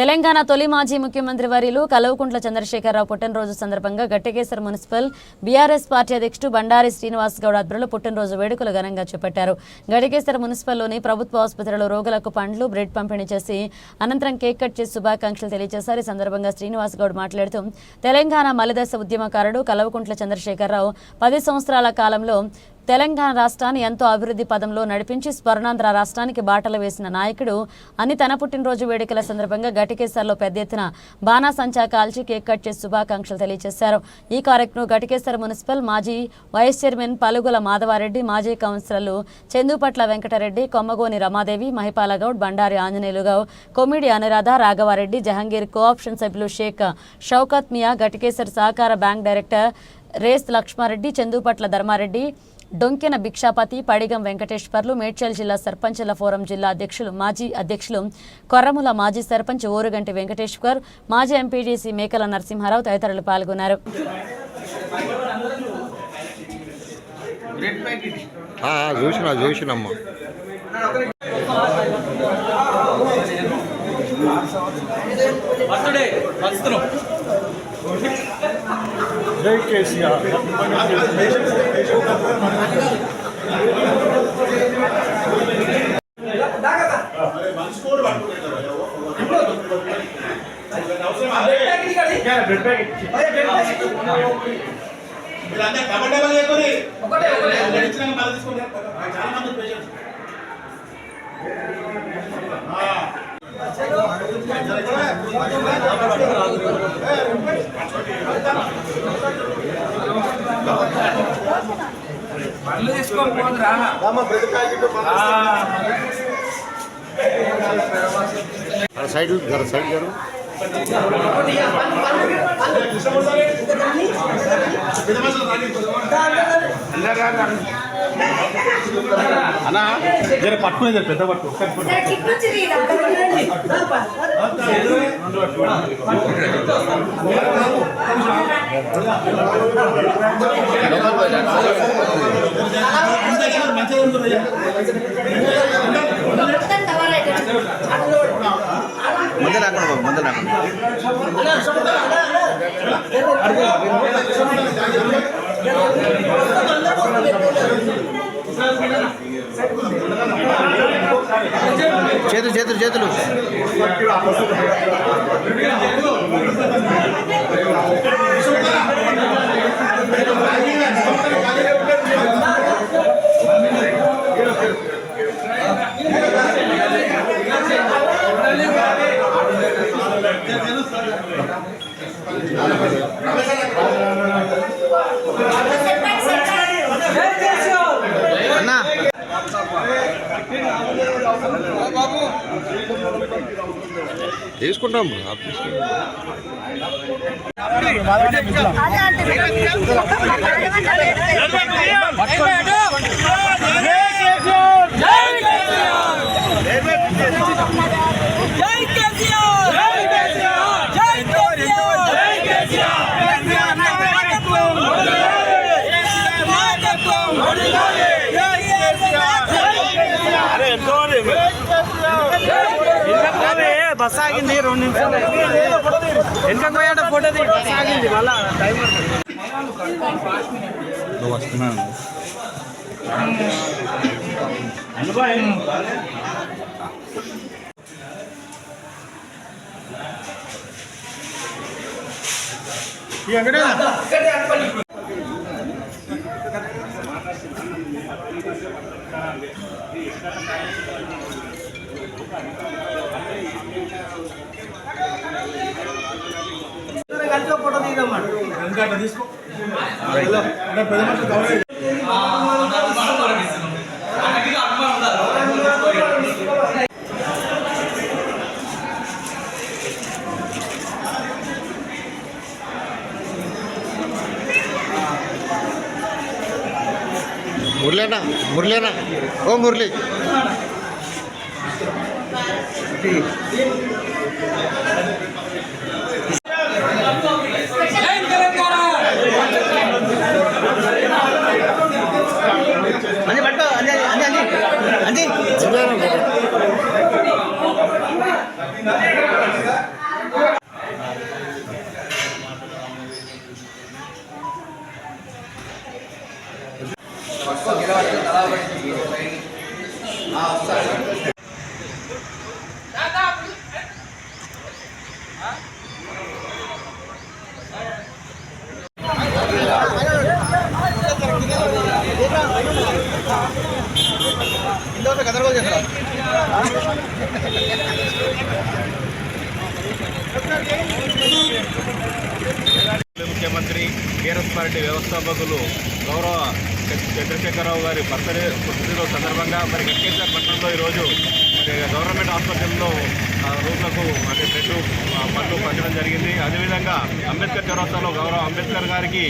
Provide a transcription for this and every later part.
తెలంగాణ తొలి మాజీ ముఖ్యమంత్రి వర్యులు కల్వకుంట్ల చంద్రశేఖరరావు పుట్టినరోజు సందర్భంగా గట్టికేసర్ మున్సిపల్ బీఆర్ఎస్ పార్టీ అధ్యక్షుడు బండారి శ్రీనివాస్ గౌడ్ ఆధ్వర్యంలో పుట్టినరోజు వేడుకలు ఘనంగా చేపట్టారు. గడికేసర్ మున్సిపల్లోని ప్రభుత్వ ఆసుపత్రిలో రోగులకు పండ్లు బ్రెడ్ పంపిణీ చేసి అనంతరం కేక్ కట్ చేసి శుభాకాంక్షలు తెలియజేశారు. ఈ సందర్భంగా శ్రీనివాస్ గౌడ్ మాట్లాడుతూ తెలంగాణ మలిదశ ఉద్యమకారుడు కల్వకుంట్ల చంద్రశేఖరరావు పది సంవత్సరాల కాలంలో తెలంగాణ రాష్ట్రాన్ని ఎంతో అభివృద్ధి పదంలో నడిపించి స్వర్ణాంధ్ర రాష్ట్రానికి బాటలు వేసిన నాయకుడు అని తన పుట్టినరోజు వేడుకల సందర్భంగా ఘటికేశ్వర్లో పెద్ద ఎత్తున బాణాసంచా కాల్చి కేక్ కట్ చేసి శుభాకాంక్షలు తెలియజేశారు. ఈ కార్యక్రమం గటికేశ్వర మున్సిపల్ మాజీ వైస్ చైర్మన్ పలుగుల మాధవారెడ్డి మాజీ కౌన్సిలర్లు చందుపట్ల వెంకటరెడ్డి కొమ్మగోని రమాదేవి మహిపాల గౌడ్ బండారి ఆంజనేయులుగౌడ్ కొమిడి అనురాధ రాఘవారెడ్డి జహంగీర్ కోఆప్షన్ సభ్యులు షేక్ షౌకత్ మియా ఘటికేశ్వర్ సహకార బ్యాంక్ డైరెక్టర్ రేస్ లక్ష్మారెడ్డి చందుపట్ల ధర్మారెడ్డి డొంకెన భిక్షాపతి పడిగం వెంకటేశ్వర్లు మేడ్చల్ జిల్లా సర్పంచుల ఫోరం జిల్లా అధ్యక్షులు మాజీ అధ్యక్షులు కొర్రముల మాజీ సర్పంచ్ ఓరుగంటి వెంకటేశ్వర్ మాజీ ఎంపీడీసీ మేకల నరసింహారావు తదితరులు పాల్గొన్నారు. ఆ, చూసిన చూసినమ్మా. బర్త్డే వస్తున్నాం జై కేసీఆర్ మీరంతా డబల్ డబల్ చేయకొని గడిచినాక మళ్ళీ తీసుకుంటారు చాలా మంది పేషెంట్స్ పనులు తీసుకొని పోదురా అక్కడ సైడ్ జరు అన్నా జర పట్టుకునే జర పెద్ద పట్టు ఒక్కటి పట్టు. మంచిగా ఉంటుంది చేతులు చేతులు చేతులు. తీసుకుంటాం ఆపు తీసుకుంటాం. జై కేసీఆర్ జై కేసీఆర్ జై కేసీఆర్ జై కేసీఆర్ కేసీఆర్ నాయకత్వం కేసీఆర్ నాయకత్వం జై కేసీఆర్ అరే ఎంతో బస్ ఆగింది రెండు నిమిషాలు వెనక పోయాట ఫోటో తీ బస్ ఆగింది మళ్ళా వస్తున్నాను ఇంకా మురళీనా మురళీనా ఓ మురళి. ముఖ్యమంత్రి టీఆర్ఎస్ పార్టీ వ్యవస్థాపకులు గౌరవ చంద్రశేఖరరావు గారి బర్త్డే పుట్టినరోజు సందర్భంగా మరి వెంకటేశ్వర పట్టణంలో ఈరోజు మరి గవర్నమెంట్ ఆసుపత్రిలో రోగులకు అంటే పెట్టు పట్టు పంచడం జరిగింది. అదేవిధంగా అంబేద్కర్ చౌరస్తాలో గౌరవ అంబేద్కర్ గారికి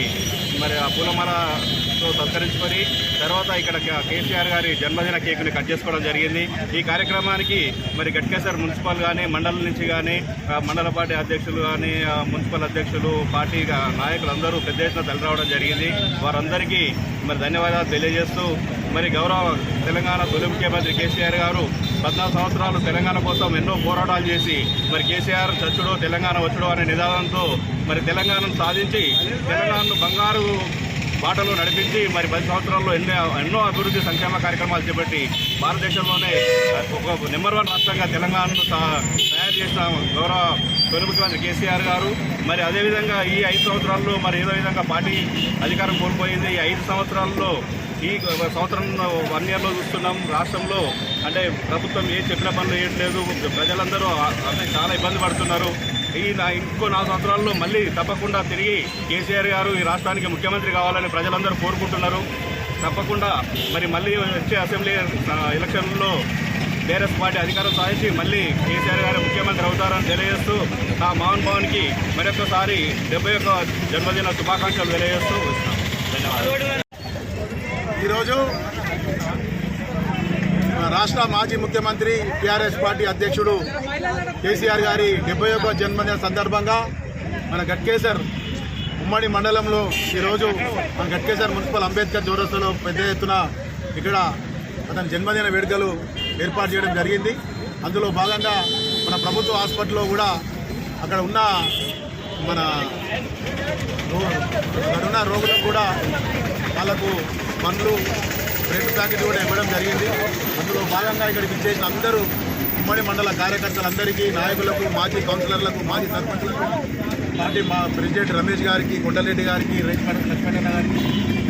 మరి పూలమాల సత్కరించుకొని తర్వాత ఇక్కడ కేసీఆర్ గారి జన్మదిన కేకుని కట్ చేసుకోవడం జరిగింది. ఈ కార్యక్రమానికి మరి గట్కేశ్వర్ మున్సిపల్ కానీ మండలం నుంచి కానీ మండల పార్టీ అధ్యక్షులు కానీ మున్సిపల్ అధ్యక్షులు పార్టీ నాయకులందరూ నాయకులు అందరూ పెద్ద ఎత్తున తరలి రావడం జరిగింది. వారందరికీ మరి ధన్యవాదాలు తెలియజేస్తూ మరి గౌరవ తెలంగాణ తొలి ముఖ్యమంత్రి కేసీఆర్ గారు పద్నాలుగు సంవత్సరాలు తెలంగాణ కోసం ఎన్నో పోరాటాలు చేసి మరి కేసీఆర్ చచ్చుడు తెలంగాణ వచ్చుడు అనే నిదానంతో మరి తెలంగాణను సాధించి తెలంగాణను బంగారు బాటలో నడిపించి మరి పది సంవత్సరాల్లో ఎన్నో ఎన్నో అభివృద్ధి సంక్షేమ కార్యక్రమాలు చేపట్టి భారతదేశంలోనే ఒక నెంబర్ వన్ రాష్ట్రంగా తెలంగాణను తయారు చేసిన గౌరవ తొలి ముఖ్యమంత్రి కేసీఆర్ గారు. మరి అదేవిధంగా ఈ ఐదు సంవత్సరాల్లో మరి ఏదో విధంగా పార్టీ అధికారం కోల్పోయింది. ఈ ఐదు సంవత్సరాల్లో ఈ సంవత్సరం వన్ ఇయర్లో చూస్తున్నాం. రాష్ట్రంలో అంటే ప్రభుత్వం ఏ చెప్పిన పనులు చేయట్లేదు ప్రజలందరూ చాలా ఇబ్బంది పడుతున్నారు. ఈ నా ఇంకో నాలుగు సంవత్సరాల్లో మళ్ళీ తప్పకుండా తిరిగి కేసీఆర్ గారు ఈ రాష్ట్రానికి ముఖ్యమంత్రి కావాలని ప్రజలందరూ కోరుకుంటున్నారు. తప్పకుండా మరి మళ్ళీ వచ్చే అసెంబ్లీ ఎలక్షన్లో బీఆర్ఎస్ పార్టీ అధికారం సాధించి మళ్ళీ కేసీఆర్ గారు ముఖ్యమంత్రి అవుతారని తెలియజేస్తూ నా మోహన్ భవన్కి మరొకసారి డెబ్బై ఒక్క జన్మదిన శుభాకాంక్షలు తెలియజేస్తూ ధన్యవాదాలు. ఈరోజు రాష్ట్ర మాజీ ముఖ్యమంత్రి టీఆర్ఎస్ పార్టీ అధ్యక్షుడు కేసీఆర్ గారి డెబ్బై ఒక్క జన్మదిన సందర్భంగా మన గట్కేసర్ ఉమ్మడి మండలంలో ఈరోజు మన గట్కేసర్ మున్సిపల్ అంబేద్కర్ చౌరస్తాలో పెద్ద ఎత్తున ఇక్కడ అతని జన్మదిన వేడుకలు ఏర్పాటు చేయడం జరిగింది. అందులో భాగంగా మన ప్రభుత్వ హాస్పిటల్లో కూడా అక్కడ ఉన్న మన రో- అక్కడ ఉన్న రోగులకు కూడా వాళ్ళకు పండ్లు బ్రెడ్ ప్యాకెట్ కూడా ఇవ్వడం జరిగింది. అందులో భాగంగా ఇక్కడికి ఇచ్చేసిన అందరూ ఉమ్మడి మండల కార్యకర్తలందరికీ నాయకులకు మాజీ కౌన్సిలర్లకు మాజీ సర్పంచ్లకు పార్టీ మా ప్రెసిడెంట్ రమేష్ గారికి కొండలరెడ్డి గారికి రేఖ లక్ష్మణ గారికి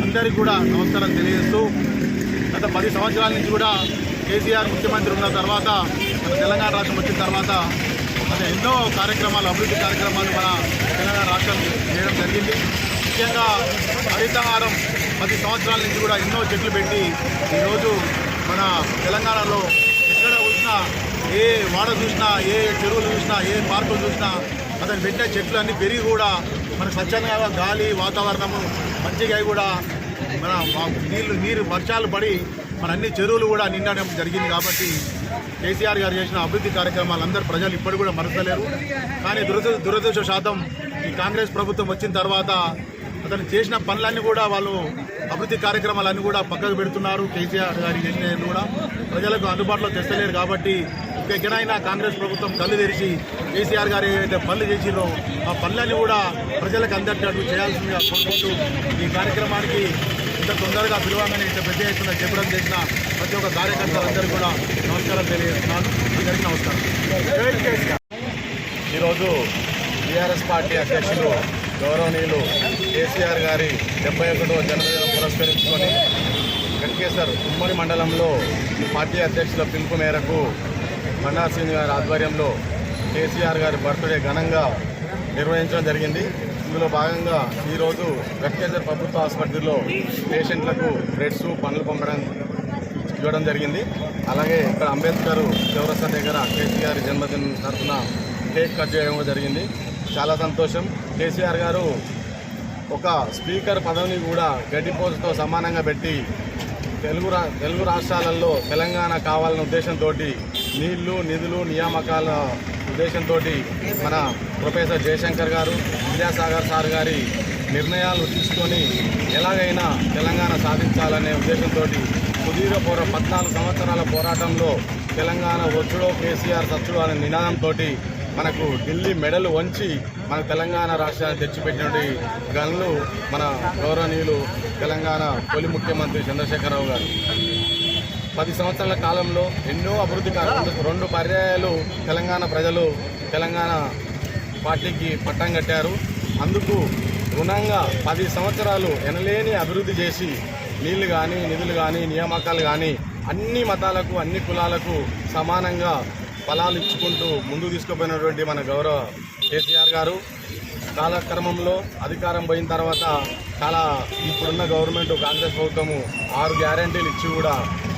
అందరికీ కూడా నమస్కారం తెలియజేస్తూ గత పది సంవత్సరాల నుంచి కూడా కేసీఆర్ ముఖ్యమంత్రి ఉన్న తర్వాత మన తెలంగాణ రాష్ట్రం వచ్చిన తర్వాత మన ఎన్నో కార్యక్రమాలు అభివృద్ధి కార్యక్రమాలు మన తెలంగాణ రాష్ట్రం చేయడం జరిగింది. ముఖ్యంగా హరితహారం పది సంవత్సరాల నుంచి కూడా ఎన్నో చెట్లు పెట్టి ఈరోజు మన తెలంగాణలో ఎక్కడ చూసినా ఏ వాడ చూసినా ఏ చెరువులు చూసినా ఏ పార్కులు చూసినా అతను పెట్టిన చెట్లు అన్నీ పెరిగి కూడా మన స్వచ్ఛంగా గాలి వాతావరణము మంచిగా కూడా మన నీళ్ళు నీళ్ళు నీరు వర్షాలు పడి మన అన్ని చెరువులు కూడా నిండడం జరిగింది కాబట్టి కేసీఆర్ గారు చేసిన అభివృద్ధి కార్యక్రమాలు అందరూ ప్రజలు ఇప్పటి కూడా మరచలేరు. కానీ దురద దురదృష్ట శాతం ఈ కాంగ్రెస్ ప్రభుత్వం వచ్చిన తర్వాత అతను చేసిన పనులన్నీ కూడా వాళ్ళు అభివృద్ధి కార్యక్రమాలన్నీ కూడా పక్కకు పెడుతున్నారు. కేసీఆర్ గారి చేసిన కూడా ప్రజలకు అందుబాటులో తెస్తలేరు కాబట్టి ఇంకా ఎక్కడైనా కాంగ్రెస్ ప్రభుత్వం కళ్ళు తెరిచి కేసీఆర్ గారు ఏదైతే పనులు చేసిందో ఆ పనులన్నీ కూడా ప్రజలకు అందరికీ చేయాల్సిందిగా కోరుకుంటూ ఈ కార్యక్రమానికి ఇంత తొందరగా పిలవాలని ఇంత పెద్ద ఎత్తున చెప్పడం చేసిన ప్రతి ఒక్క కార్యకర్తలందరూ కూడా నమస్కారం తెలియజేస్తున్నాను. అందరికీ నమస్కారం. ఈరోజు టీఆర్ఎస్ పార్టీ అధ్యక్షులు గౌరవనీయులు కేసీఆర్ గారి డెబ్బై ఒకటో జన్మదినం పురస్కరించుకొని గట్కేసర్ ఉమ్మడి మండలంలో పార్టీ అధ్యక్షుల పిలుపు మేరకు మన్నాసింగ్ సింగ్ గారి ఆధ్వర్యంలో కేసీఆర్ గారి బర్త్డే ఘనంగా నిర్వహించడం జరిగింది. ఇందులో భాగంగా ఈరోజు వెంకటేశ్వర ప్రభుత్వ ఆసుపత్రిలో పేషెంట్లకు బ్రెడ్స్ పండ్లు పంపడం ఇవ్వడం జరిగింది. అలాగే ఇక్కడ అంబేద్కర్ చౌరస్తా దగ్గర కేసీఆర్ జన్మదినం తరఫున కేక్ కట్ చేయడం జరిగింది. చాలా సంతోషం. కేసీఆర్ గారు ఒక స్పీకర్ పదవిని కూడా గడ్డిపోతుతో సమానంగా పెట్టి తెలుగు రా తెలుగు రాష్ట్రాలలో తెలంగాణ కావాలన్న ఉద్దేశంతో నీళ్ళు నిధులు నియామకాల ఉద్దేశంతో మన ప్రొఫెసర్ జయశంకర్ గారు విద్యాసాగర్ సార్ గారి నిర్ణయాలు తీసుకొని ఎలాగైనా తెలంగాణ సాధించాలనే ఉద్దేశంతో సుదీర్ఘ పోరా పద్నాలుగు సంవత్సరాల పోరాటంలో తెలంగాణ వచ్చుడో కేసీఆర్ సచ్చుడో అనే నినాదంతో మనకు ఢిల్లీ మెడలు వంచి మన తెలంగాణ రాష్ట్రాన్ని తెచ్చిపెట్టినటువంటి గనులు మన గౌరవనీయులు తెలంగాణ తొలి ముఖ్యమంత్రి చంద్రశేఖరరావు గారు. పది సంవత్సరాల కాలంలో ఎన్నో అభివృద్ధి కార్యక్రమాలు రెండు పర్యాయాలు తెలంగాణ ప్రజలు తెలంగాణ పార్టీకి పట్టం కట్టారు. అందుకు రుణంగా పది సంవత్సరాలు ఎనలేని అభివృద్ధి చేసి నీళ్ళు కానీ నిధులు కానీ నియామకాలు కానీ అన్ని మతాలకు అన్ని కులాలకు సమానంగా ఫలాలు ఇచ్చుకుంటూ ముందుకు తీసుకుపోయినటువంటి మన గౌరవ కేసీఆర్ గారు కాలక్రమంలో అధికారం పోయిన తర్వాత చాలా ఇప్పుడున్న గవర్నమెంట్ కాంగ్రెస్ ప్రభుత్వము ఆరు గ్యారంటీలు ఇచ్చి కూడా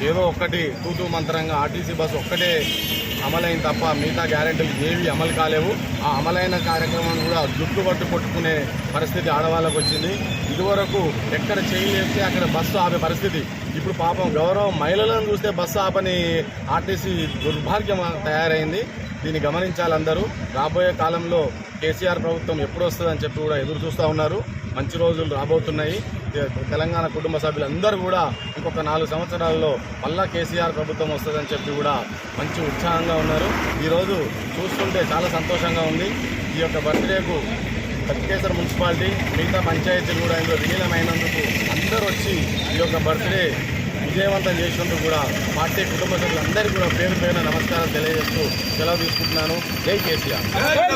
ఏదో ఒక్కటి తూతూ మంత్రంగా ఆర్టీసీ బస్సు ఒక్కటే అమలైన తప్ప మిగతా గ్యారెంటీలు ఏవి అమలు కాలేవు. ఆ అమలైన కార్యక్రమం కూడా జుట్టు పట్టు కొట్టుకునే పరిస్థితి ఆడవాళ్ళకు వచ్చింది. ఇదివరకు ఎక్కడ చేయలేస్తే అక్కడ బస్సు ఆపే పరిస్థితి. ఇప్పుడు పాపం గౌరవం మహిళలను చూస్తే బస్సు ఆపని ఆర్టీసీ దుర్భాగ్యం తయారైంది. దీన్ని గమనించాలి అందరూ. రాబోయే కాలంలో కేసీఆర్ ప్రభుత్వం ఎప్పుడు వస్తుందని చెప్పి కూడా ఎదురు చూస్తూ ఉన్నారు. మంచి రోజులు రాబోతున్నాయి. తెలంగాణ కుటుంబ సభ్యులందరూ కూడా ఇంకొక నాలుగు సంవత్సరాల్లో మళ్ళా కేసీఆర్ ప్రభుత్వం వస్తుందని చెప్పి కూడా మంచి ఉత్సాహంగా ఉన్నారు. ఈరోజు చూస్తుంటే చాలా సంతోషంగా ఉంది. ఈ యొక్క బర్త్డేకు కట్కేశ్వర మున్సిపాలిటీ మిగతా పంచాయతీలు కూడా ఇందులో విలీనమైనందుకు అందరూ వచ్చి ఈ యొక్క బర్త్డే విజయవంతం చేసినందుకు కూడా పార్టీ కుటుంబ సభ్యులందరికీ కూడా పేరు పేరున నమస్కారం తెలియజేస్తూ సెలవు తీసుకుంటున్నాను. జై కేసీఆర్.